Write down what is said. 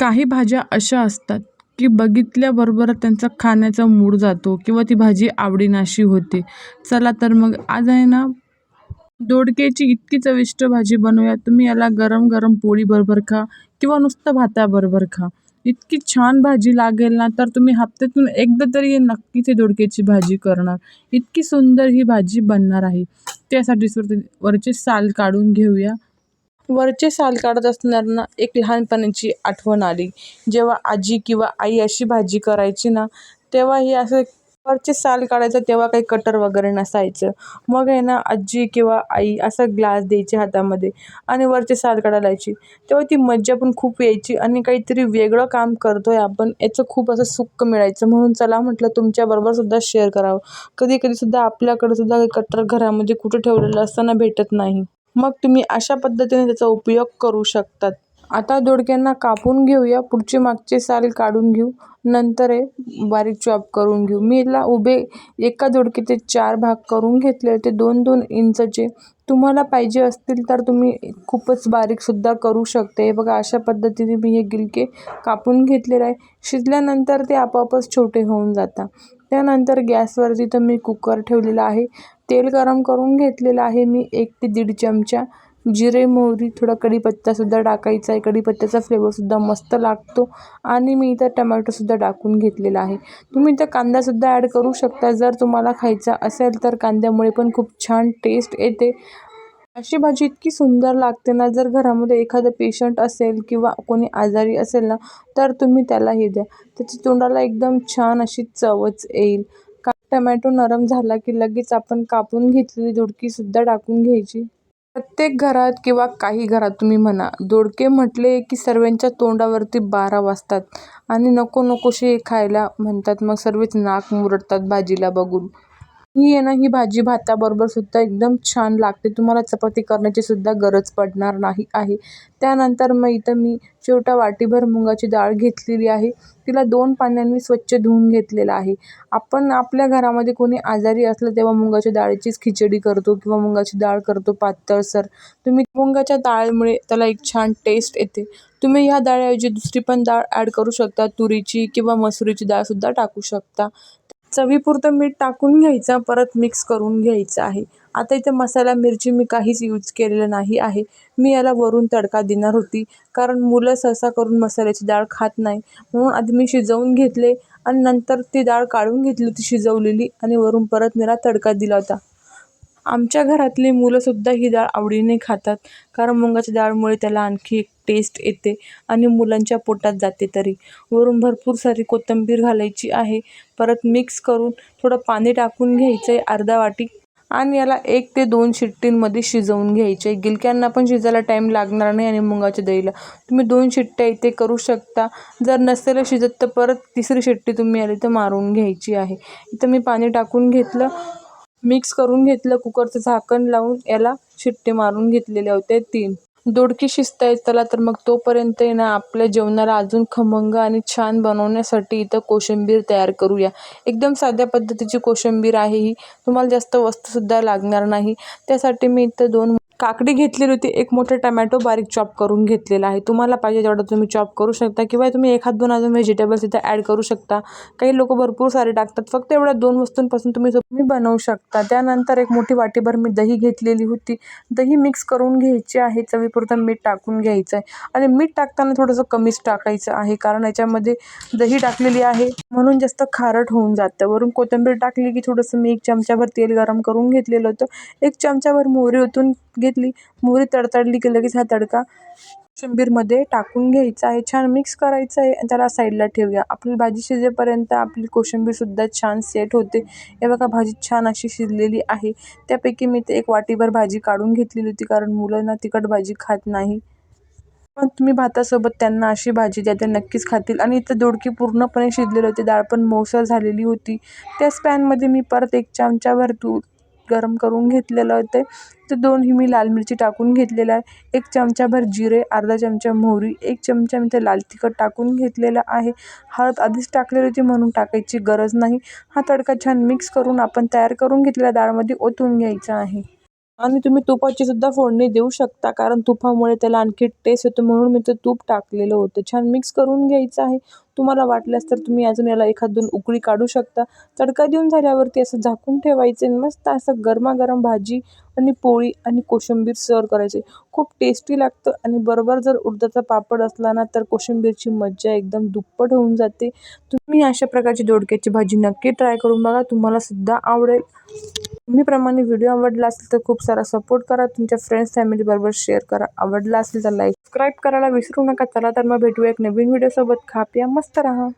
काही भाज्या अशा असतात की बघितल्याबरोबर त्यांचा खाण्याचा मूड जातो किंवा ती भाजी आवडीनाशी होते. चला तर मग आज आहे ना दोडक्याची इतकी चविष्ट भाजी बनवूया. तुम्ही याला गरम गरम पोळीबरोबर खा किंवा नुसतं भाताबरोबर खा. इतकी छान भाजी लागेल ना तर तुम्ही हप्त्यातून एकदा तरी हे नक्कीच ही दोडक्याची भाजी करणार. इतकी सुंदर ही भाजी बनणार आहे. त्यासाठी वरचे साल काढून घेऊया. वरचे साल काढत असताना एक लहानपणाची आठवण आली. जेव्हा आजी किंवा आई अशी भाजी करायची ना तेव्हा हे असं वरचे साल काढायचं तेव्हा काही कटर वगैरे नसायचं. मग आहे ना आजी किंवा आई असा ग्लास द्यायची हातामध्ये आणि वरचे साल काढायला लावायची तेव्हा ती मज्जा पण खूप यायची आणि काहीतरी वेगळं काम करतोय आपण याचं खूप असं सुख मिळायचं. म्हणून चला म्हटलं तुमच्याबरोबर सुद्धा शेअर करावं. कधी कधीसुद्धा आपल्याकडे सुद्धा कटर घरामध्ये कुठं ठेवलेलं असताना भेटत नाही. मग तुम्ही अशा पद्धतीने त्याचा उपयोग करू शकतात. आता दोडक्यांना कापून घेऊया. पुढचे मागचे साल काढून घेऊ. नंतर आहे बारीक चॉप करून घेऊ. मी याला उभे एका दोडकीचे चार भाग करून घेतले होते. दोन दोन इंचचे. तुम्हाला पाहिजे असतील तर तुम्ही खूपच बारीकसुद्धा करू शकते. हे बघा अशा पद्धतीने मी हे गिलके कापून घेतलेले आहे. शिजल्यानंतर ते आपोआपच छोटे होऊन जातात. त्यानंतर गॅसवरती तर मी कुकर ठेवलेला आहे. तेल गरम करून घेतलेलं आहे. मी एक ते दीड चमचा जिरे मोहरी थोडा कढीपत्तासुद्धा टाकायचा आहे. कढीपत्त्याचा फ्लेवरसुद्धा मस्त लागतो. आणि मी इथं टमॅटोसुद्धा टाकून घेतलेला आहे. तुम्ही इथं कांदासुद्धा ॲड करू शकता. जर तुम्हाला खायचा असेल तर कांद्यामुळे पण खूप छान टेस्ट येते. अशी भाजी इतकी सुंदर लागते ना जर घरामध्ये एखादं पेशंट असेल किंवा कोणी आजारी असेल ना तर तुम्ही त्याला हे द्या. त्याची तोंडाला एकदम छान अशी चवच येईल. टोमॅटो नरम झाला की लगेच आपण कापून घेतलेली दोडकीसुद्धा टाकून घ्यायची? प्रत्येक घरात किंवा काही घरात तुम्ही म्हणा दोडके म्हटले की सर्वांच्या तोंडावरती बारा वाजतात. आणि नको नकोसे खायला म्हणतात मग सर्वच नाक मुरडतात भाजीला बघून. ही आहे ना ही भाजी भाताबरोबर सुद्धा एकदम छान लागते. तुम्हाला चपाती करण्याची सुद्धा गरज पडणार नाही आहे. त्यानंतर मग इथं मी छोटा वाटीभर मुगाची डाळ घेतलेली आहे. तिला दोन पाण्याने स्वच्छ धुवून घेतलेलं आहे. आपण आपल्या घरामध्ये कोणी आजारी असलं तेव्हा मुगाच्या डाळीचीच खिचडी करतो किंवा मुगाची डाळ करतो पातळसर तुम्ही मुगाच्या डाळीमुळे त्याला एक छान टेस्ट येते. तुम्ही ह्या डाळीऐवजी दुसरी पण डाळ ॲड करू शकता. तुरीची किंवा मसुरीची डाळसुद्धा टाकू शकता. चवीपुरतं मीठ टाकून घ्यायचं परत मिक्स करून घ्यायचं आहे. आता इथे मसाला मिरची मी काहीच यूज केलेलं नाही आहे. मी याला वरून तडका देणार होती कारण मुलं सहसा करून मसाल्याची डाळ खात नाही. म्हणून आधी मी शिजवून घेतले आणि नंतर ती डाळ काढून घेतली होती शिजवलेली आणि वरून परत मला तडका दिला होता. आमच्या घरातली मुलंसुद्धा ही डाळ आवडीने खातात कारण मुगाच्या डाळमुळे त्याला आणखी एक टेस्ट येते आणि मुलांच्या पोटात जाते तरी. वरून भरपूर सारी कोथिंबीर घालायची आहे. परत मिक्स करून थोडं पाणी टाकून घ्यायचं आहे अर्धा वाटी. आणि याला एक ते दोन शिट्टींमध्ये शिजवून घ्यायचे आहे गिलक्यांना पण शिजायला टाईम लागणार नाही आणि मुगाच्या दहीला. तुम्ही दोन शिट्ट्या इथे करू शकता. जर नसेल शिजत तर परत तिसरी शिट्टी तुम्ही आली तर मारून घ्यायची आहे. इथं मी पाणी टाकून घेतलं. मिक्स करून घेतलं कुकरचं झाकण लावून याला शिट्टे मारून घेतलेले होते तीन. दोडकी शिस्त आहेत त्याला तर मग तोपर्यंत आहे ना आपल्या जेवणाला अजून खमंग आणि छान बनवण्यासाठी इथं कोशिंबीर तयार करूया. एकदम साध्या पद्धतीची कोशिंबीर आहे ही. तुम्हाला जास्त वस्तूसुद्धा लागणार नाही. त्यासाठी मी इथं दोन काकडी घेतलेली होती एक मोठा टमॅटो बारीक चॉप करून घेतलेला आहे. तुम्हाला पाहिजे तेवढं तुम्ही चॉप करू शकता किंवा तुम्ही एखाद दोन अजून व्हेजिटेबल्स इथं ॲड करू शकता. काही लोक भरपूर सारे टाकतात. फक्त एवढ्या दोन वस्तूंपासून तुम्ही तुम्ही बनवू शकता. त्यानंतर एक मोठी वाटीभर मी दही घेतलेली होती. दही मिक्स करून घ्यायची आहे. चवीपुरतं मीठ टाकून घ्यायचं आहे. आणि मीठ टाकताना थोडंसं कमीच टाकायचं आहे कारण याच्यामध्ये दही टाकलेली आहे. म्हणून जास्त खारट होऊन जातं. वरून कोथिंबीर टाकली की थोडंसं मी एक चमच्याभर तेल गरम करून घेतलेलं होतं. एक चमच्याभर मोहरी ओतून घेतली. मोहरी तडतडली की लगेच हा तडका कोशिंबीरमध्ये टाकून घ्यायचा आहे. छान मिक्स करायचं आहे. आणि त्याला साईडला ठेवूया. आपली भाजी शिजेपर्यंत आपली कोशिंबीरसुद्धा छान सेट होते. हे बघा भाजी छान अशी शिजलेली आहे. त्यापैकी मी ते एक वाटीभर भाजी काढून घेतलेली होती कारण मुलांना तिखट भाजी खात नाही. पण तुम्ही भातासोबत त्यांना अशी भाजी द्या ते नक्कीच खातील. आणि इथं दोडकी पूर्णपणे शिजलेली होती. डाळ पण मोसर झालेली होती. त्याच पॅनमध्ये मी परत एक चमचाभर तूप गरम करून घेतलेलं होते ते. दोन ही मी लाल मिरची टाकून घेतलेलं आहे. एक चमचाभर जिरे अर्धा चमचा मोहरी एक चमचा मी ते लाल तिखट टाकून घेतलेलं आहे. हळद आधीच टाकलेली होती म्हणून टाकायची गरज नाही. हा तडका छान मिक्स करून आपण तयार करून घेतलेल्या डाळमध्ये ओतून घ्यायचा आहे. आणि तुम्ही तुपाची सुद्धा फोडणी देऊ शकता कारण तुपामुळे त्याला आणखी टेस्ट येतो म्हणून मी ते तूप टाकलेलं होतं. छान मिक्स करून घ्यायचं आहे. तुम्हाला वाटल्यास तर तुम्ही अजून याला एखाद दोन उकळी काढू शकता. तडका देऊन झाल्यावरती असं झाकून ठेवायचे आणि मस्त असं गरमागरम भाजी आणि पोळी आणि कोशिंबीर सर्व करायची. खूप टेस्टी लागतं आणि बरोबर जर उडदाचा पापड असला ना तर कोशिंबीरची मज्जा एकदम दुप्पट होऊन जाते. तुम्ही अशा प्रकारची दोडक्याची भाजी नक्की ट्राय करून बघा तुम्हाला सुद्धा आवडेल. तुम्हीप्रमाणे व्हिडिओ आवडला असेल तर खूप सारा सपोर्ट करा. तुमच्या फ्रेंड्स फॅमिलीबरोबर शेअर करा. आवडला असेल तर लाईक सबस्क्राईब करायला विसरू नका. चला तर मग भेटूया एक नवीन व्हिडिओसोबत खाप्या मस्त राहा.